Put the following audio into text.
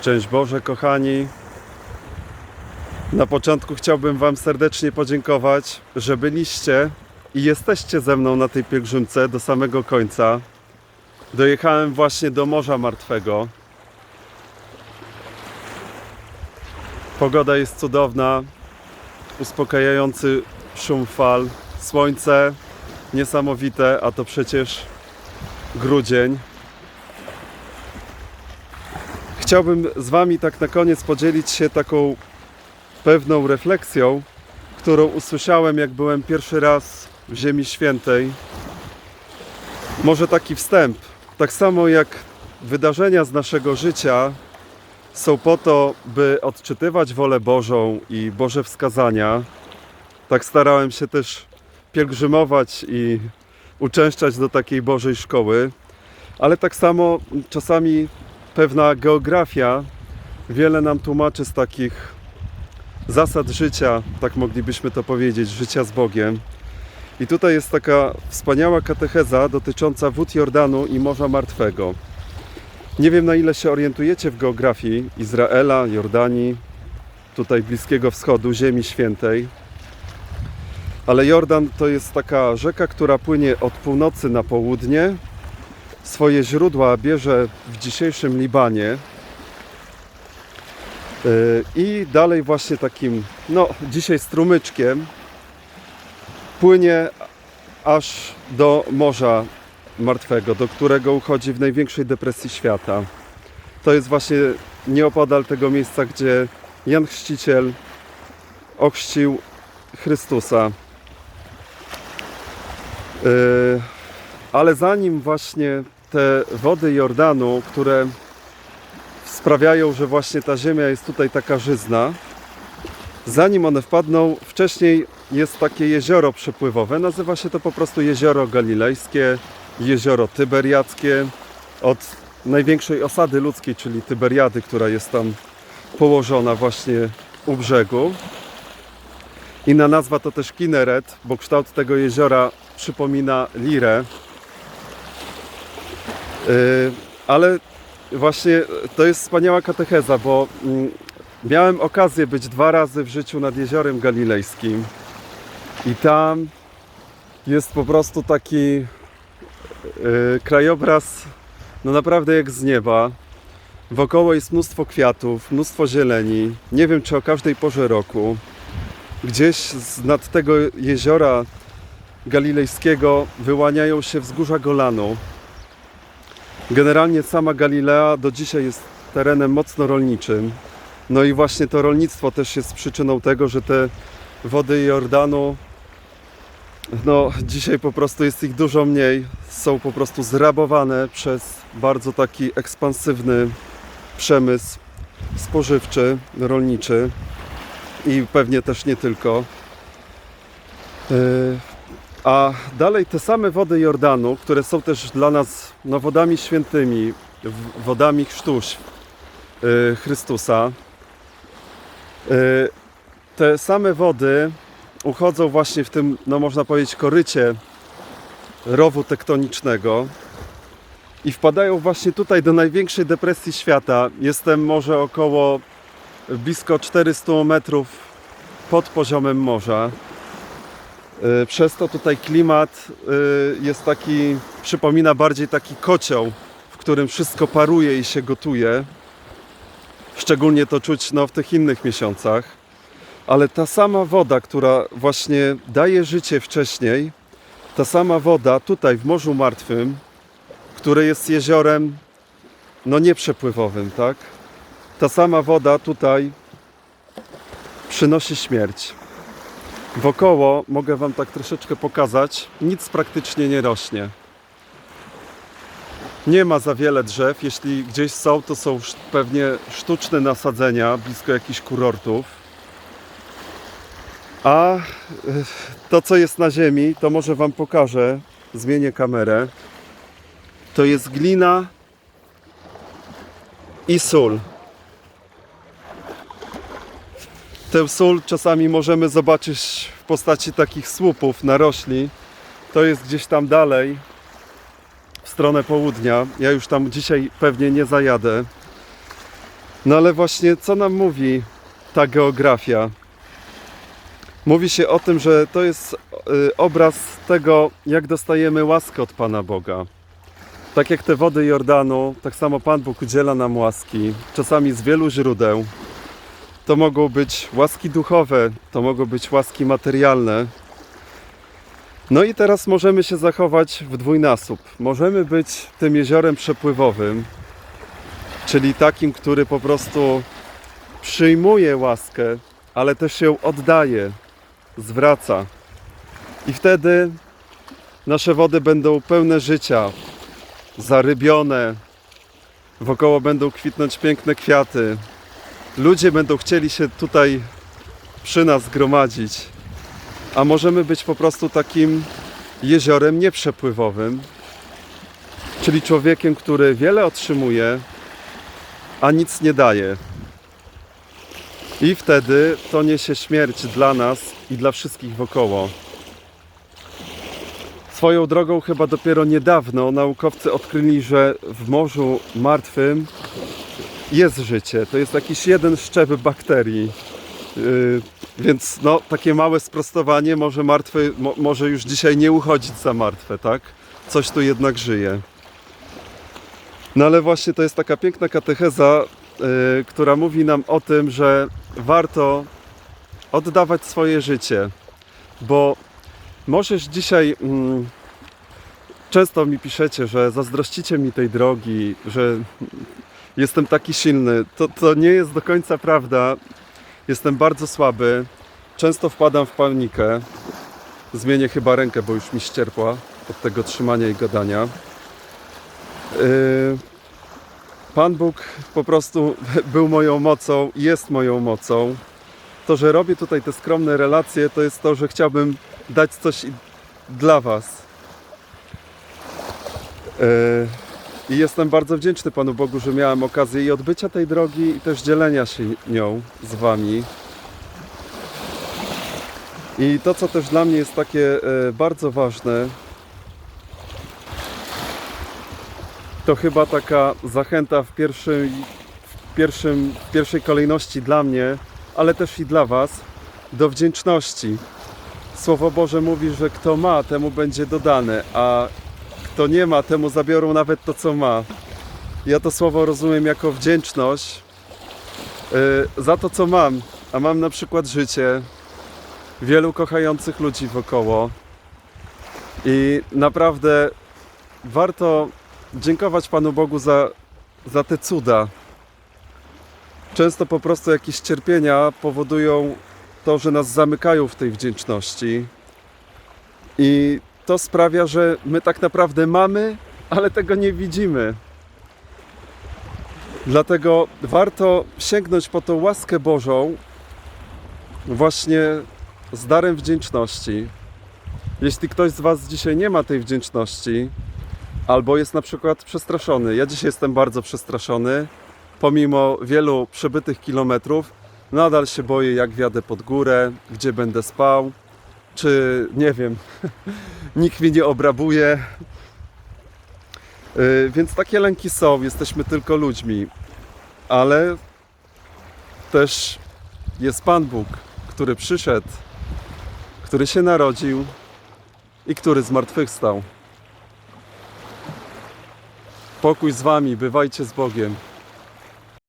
Szczęść Boże, kochani. Na początku chciałbym Wam serdecznie podziękować, że byliście i jesteście ze mną na tej pielgrzymce do samego końca. Dojechałem właśnie do Morza Martwego. Pogoda jest cudowna, uspokajający szum fal, słońce niesamowite, a to przecież grudzień. Chciałbym z Wami tak na koniec podzielić się taką pewną refleksją, którą usłyszałem, jak byłem pierwszy raz w Ziemi Świętej. Może taki wstęp. Tak samo jak wydarzenia z naszego życia są po to, by odczytywać wolę Bożą i Boże wskazania, tak starałem się też pielgrzymować i uczęszczać do takiej Bożej szkoły, ale tak samo czasami pewna geografia wiele nam tłumaczy z takich zasad życia, tak moglibyśmy to powiedzieć, życia z Bogiem. I tutaj jest taka wspaniała katecheza dotycząca wód Jordanu i Morza Martwego. Nie wiem na ile się orientujecie w geografii Izraela, Jordanii, tutaj Bliskiego Wschodu, Ziemi Świętej. Ale Jordan to jest taka rzeka, która płynie od północy na południe. Swoje źródła bierze w dzisiejszym Libanie. Yy, I dalej właśnie takim, no dzisiaj strumyczkiem płynie aż do Morza Martwego, do którego uchodzi w największej depresji świata. To jest właśnie nieopodal tego miejsca, gdzie Jan Chrzciciel ochrzcił Chrystusa. Yy, Ale zanim właśnie te wody Jordanu, które sprawiają, że właśnie ta ziemia jest tutaj taka żyzna, zanim one wpadną, wcześniej jest takie jezioro przepływowe. Nazywa się to po prostu jezioro galilejskie, jezioro tyberiackie. Od największej osady ludzkiej, czyli Tyberiady, która jest tam położona właśnie u brzegu. Inna nazwa to też Kineret, bo kształt tego jeziora przypomina lirę. Yy, ale właśnie to jest wspaniała katecheza, bo mm, miałem okazję być dwa razy w życiu nad jeziorem galilejskim i tam jest po prostu taki yy, krajobraz no naprawdę jak z nieba. Wokoło jest mnóstwo kwiatów, mnóstwo zieleni. Nie wiem czy o każdej porze roku. Gdzieś z nad tego jeziora galilejskiego wyłaniają się wzgórza Golanu. Generalnie sama Galilea do dzisiaj jest terenem mocno rolniczym. No i właśnie to rolnictwo też jest przyczyną tego, że te wody Jordanu, no dzisiaj po prostu jest ich dużo mniej, są po prostu zrabowane przez bardzo taki ekspansywny przemysł spożywczy, rolniczy i pewnie też nie tylko. Yy, A dalej te same wody Jordanu, które są też dla nas no, wodami świętymi, wodami chrztu yy, Chrystusa, yy, te same wody uchodzą właśnie w tym, no można powiedzieć, korycie rowu tektonicznego i wpadają właśnie tutaj do największej depresji świata. Jestem może około blisko 400 metrów pod poziomem morza. Y, Przez to tutaj klimat y, jest taki, przypomina bardziej taki kocioł, w którym wszystko paruje i się gotuje. Szczególnie to czuć no, w tych innych miesiącach. Ale ta sama woda, która właśnie daje życie wcześniej, ta sama woda tutaj w Morzu Martwym, które jest jeziorem no nieprzepływowym, tak? Ta sama woda tutaj przynosi śmierć. Wokoło, mogę Wam tak troszeczkę pokazać, nic praktycznie nie rośnie. Nie ma za wiele drzew. Jeśli gdzieś są, to są pewnie sztuczne nasadzenia blisko jakichś kurortów. A y, to, co jest na ziemi, to może Wam pokażę. Zmienię kamerę. To jest glina i sól. Tę sól czasami możemy zobaczyć w postaci takich słupów narośli. To jest gdzieś tam dalej, w stronę południa. Ja już tam dzisiaj pewnie nie zajadę. No ale właśnie co nam mówi ta geografia? Mówi się o tym, że to jest y, obraz tego, jak dostajemy łaskę od Pana Boga. Tak jak te wody Jordanu, tak samo Pan Bóg udziela nam łaski, czasami z wielu źródeł. To mogą być łaski duchowe, to mogą być łaski materialne. No i teraz możemy się zachować w dwójnasób. Możemy być tym jeziorem przepływowym, czyli takim, który po prostu przyjmuje łaskę, ale też ją oddaje, zwraca. I wtedy nasze wody będą pełne życia, zarybione, wokoło będą kwitnąć piękne kwiaty. Ludzie będą chcieli się tutaj przy nas gromadzić, a możemy być po prostu takim jeziorem nieprzepływowym, czyli człowiekiem, który wiele otrzymuje, a nic nie daje. I wtedy to niesie śmierć dla nas i dla wszystkich wokoło. Swoją drogą chyba dopiero niedawno naukowcy odkryli, że w Morzu Martwym jest życie. To jest jakiś jeden szczep bakterii. Yy, więc no, takie małe sprostowanie, może martwy, mo, może już dzisiaj nie uchodzić za martwe, tak? Coś tu jednak żyje. No ale właśnie to jest taka piękna katecheza, yy, która mówi nam o tym, że warto oddawać swoje życie, bo możesz dzisiaj. Mm, często mi piszecie, że zazdrościcie mi tej drogi, że jestem taki silny. To, to nie jest do końca prawda. Jestem bardzo słaby. Często wpadam w panikę. Zmienię chyba rękę, bo już mi ścierpła od tego trzymania i gadania. Yy, Pan Bóg po prostu był moją mocą, jest moją mocą. To, że robię tutaj te skromne relacje, to jest to, że chciałbym dać coś dla Was. Yy, I jestem bardzo wdzięczny Panu Bogu, że miałem okazję i odbycia tej drogi, i też dzielenia się nią z Wami. I to, co też dla mnie jest takie e, bardzo ważne, to chyba taka zachęta w, pierwszej, w, pierwszym, w pierwszej kolejności dla mnie, ale też i dla Was, do wdzięczności. Słowo Boże mówi, że kto ma, temu będzie dodane, a kto nie ma, temu zabiorą nawet to, co ma. Ja to słowo rozumiem jako wdzięczność y, za to, co mam. A mam na przykład życie, wielu kochających ludzi wokoło. I naprawdę warto dziękować Panu Bogu za, za te cuda. Często po prostu jakieś cierpienia powodują to, że nas zamykają w tej wdzięczności. I to sprawia, że my tak naprawdę mamy, ale tego nie widzimy. Dlatego warto sięgnąć po tą łaskę Bożą właśnie z darem wdzięczności. Jeśli ktoś z Was dzisiaj nie ma tej wdzięczności, albo jest na przykład przestraszony, ja dzisiaj jestem bardzo przestraszony, pomimo wielu przebytych kilometrów, nadal się boję, jak wjadę pod górę, gdzie będę spał, czy nie wiem, nikt mnie nie obrabuje. Yy, Więc takie lęki są, jesteśmy tylko ludźmi, ale też jest Pan Bóg, który przyszedł, który się narodził i który zmartwychwstał. Pokój z Wami, bywajcie z Bogiem.